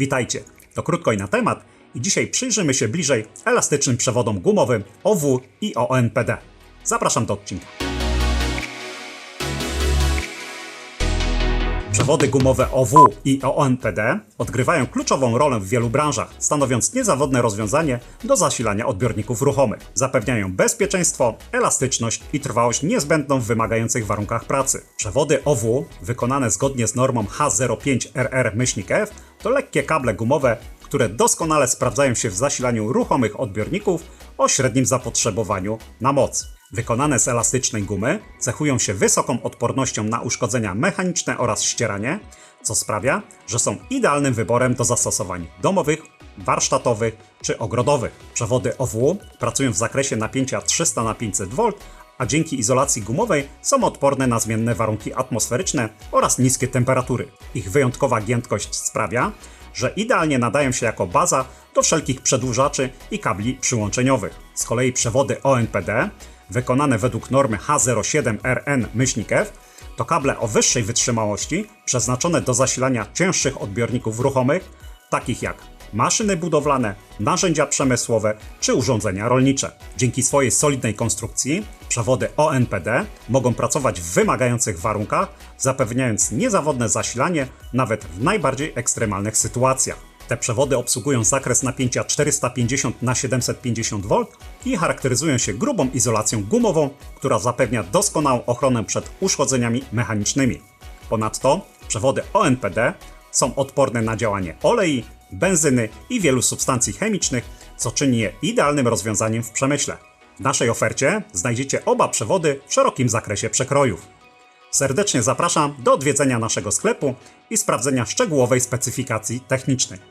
Witajcie, to krótko i na temat i dzisiaj przyjrzymy się bliżej elastycznym przewodom gumowym OW i ONPD. Zapraszam do odcinka. Przewody gumowe OW i ONPD odgrywają kluczową rolę w wielu branżach, stanowiąc niezawodne rozwiązanie do zasilania odbiorników ruchomych. Zapewniają bezpieczeństwo, elastyczność i trwałość niezbędną w wymagających warunkach pracy. Przewody OW, wykonane zgodnie z normą H05RR-F, to lekkie kable gumowe, które doskonale sprawdzają się w zasilaniu ruchomych odbiorników o średnim zapotrzebowaniu na moc. Wykonane z elastycznej gumy cechują się wysoką odpornością na uszkodzenia mechaniczne oraz ścieranie, co sprawia, że są idealnym wyborem do zastosowań domowych, warsztatowych czy ogrodowych. Przewody OW pracują w zakresie napięcia 300 na 500 V, a dzięki izolacji gumowej są odporne na zmienne warunki atmosferyczne oraz niskie temperatury. Ich wyjątkowa giętkość sprawia, że idealnie nadają się jako baza do wszelkich przedłużaczy i kabli przyłączeniowych. Z kolei przewody ONPD, wykonane według normy H07RN-F, to kable o wyższej wytrzymałości przeznaczone do zasilania cięższych odbiorników ruchomych, takich jak maszyny budowlane, narzędzia przemysłowe czy urządzenia rolnicze. Dzięki swojej solidnej konstrukcji przewody ONPD mogą pracować w wymagających warunkach, zapewniając niezawodne zasilanie nawet w najbardziej ekstremalnych sytuacjach. Te przewody obsługują zakres napięcia 450 na 750 V i charakteryzują się grubą izolacją gumową, która zapewnia doskonałą ochronę przed uszkodzeniami mechanicznymi. Ponadto przewody ONPD są odporne na działanie olei, benzyny i wielu substancji chemicznych, co czyni je idealnym rozwiązaniem w przemyśle. W naszej ofercie znajdziecie oba przewody w szerokim zakresie przekrojów. Serdecznie zapraszam do odwiedzenia naszego sklepu i sprawdzenia szczegółowej specyfikacji technicznej.